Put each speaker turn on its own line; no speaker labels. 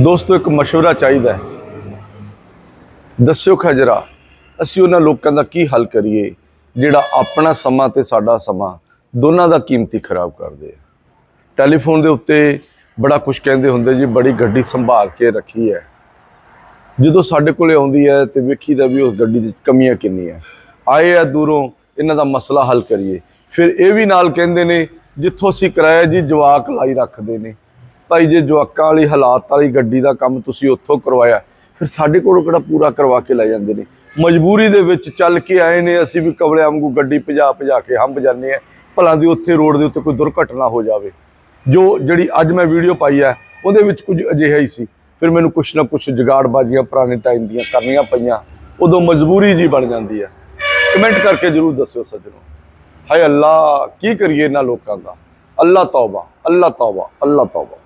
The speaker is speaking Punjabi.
ਦੋਸਤੋ, ਇੱਕ ਮਸ਼ਵਰਾ ਚਾਹੀਦਾ ਦੱਸਿਓ ਖਜਰਾ, ਅਸੀਂ ਉਹਨਾਂ ਲੋਕਾਂ ਦਾ ਕੀ ਹੱਲ ਕਰੀਏ, ਜਿਹੜਾ ਆਪਣਾ ਸਮਾਂ ਤੇ ਸਾਡਾ ਸਮਾਂ ਦੋਨਾਂ ਦਾ ਕੀਮਤੀ ਖਰਾਬ ਕਰਦੇ ਆ। ਟੈਲੀਫੋਨ ਦੇ ਉੱਤੇ ਬੜਾ ਕੁਝ ਕਹਿੰਦੇ ਹੁੰਦੇ ਜੀ, ਬੜੀ ਗੱਡੀ ਸੰਭਾਲ ਕੇ ਰੱਖੀ ਹੈ। ਜਦੋਂ ਸਾਡੇ ਕੋਲੇ ਆਉਂਦੀ ਹੈ ਤੇ ਵੇਖੀਦਾ ਵੀ ਉਸ ਗੱਡੀ ਦੀ ਕਮੀਆਂ ਕਿੰਨੀਆਂ ਆਏ ਆ ਦੂਰੋਂ, ਇਹਨਾਂ ਦਾ ਮਸਲਾ ਹੱਲ ਕਰੀਏ। ਫਿਰ ਇਹ ਵੀ ਨਾਲ ਕਹਿੰਦੇ ਨੇ, ਜਿੱਥੋਂ ਅਸੀਂ ਕਿਰਾਇਆ ਜੀ ਜਵਾਕ ਲਾਈ ਰੱਖਦੇ ਨੇ। ਭਾਈ ਜੇ ਜਵਾਕਾਂ ਵਾਲੀ ਹਾਲਾਤ ਵਾਲੀ ਗੱਡੀ ਦਾ ਕੰਮ ਤੁਸੀਂ ਉੱਥੋਂ ਕਰਵਾਇਆ, ਫਿਰ ਸਾਡੇ ਕੋਲੋਂ ਕਿਹੜਾ ਪੂਰਾ ਕਰਵਾ ਕੇ ਲੈ ਜਾਂਦੇ ਨੇ? ਮਜਬੂਰੀ ਦੇ ਵਿੱਚ ਚੱਲ ਕੇ ਆਏ ਨੇ, ਅਸੀਂ ਵੀ ਕਬਲਿਆਂ ਵਾਂਗੂ ਗੱਡੀ ਭਜਾ ਭਜਾ ਕੇ ਹੰਬ ਜਾਂਦੇ ਆ ਭਲਾਂ ਦੀ ਉੱਥੇ ਰੋਡ ਦੇ ਉੱਤੇ ਕੋਈ ਦੁਰਘਟਨਾ ਹੋ ਜਾਵੇ। ਜੋ ਜਿਹੜੀ ਅੱਜ ਮੈਂ ਵੀਡੀਓ ਪਾਈ ਹੈ, ਉਹਦੇ ਵਿੱਚ ਕੁਝ ਅਜਿਹਾ ਹੀ ਸੀ। ਫਿਰ ਮੈਨੂੰ ਕੁਛ ਨਾ ਕੁਛ ਜਗਾੜਬਾਜ਼ੀਆਂ ਪੁਰਾਣੇ ਟਾਈਮ ਦੀਆਂ ਕਰਨੀਆਂ ਪਈਆਂ, ਉਦੋਂ ਮਜਬੂਰੀ ਜੀ ਬਣ ਜਾਂਦੀ ਹੈ। ਕਮੈਂਟ ਕਰਕੇ ਜਰੂਰ ਦੱਸਿਓ ਸੱਜਣੋ। ਹਾਏ ਅੱਲਾ, ਕੀ ਕਰੀਏ ਇਹਨਾਂ ਲੋਕਾਂ ਦਾ? ਅੱਲਾ ਤੌਬਾ ਅੱਲਾ ਤੌਬਾ ਅੱਲਾ ਤੌਬਾ।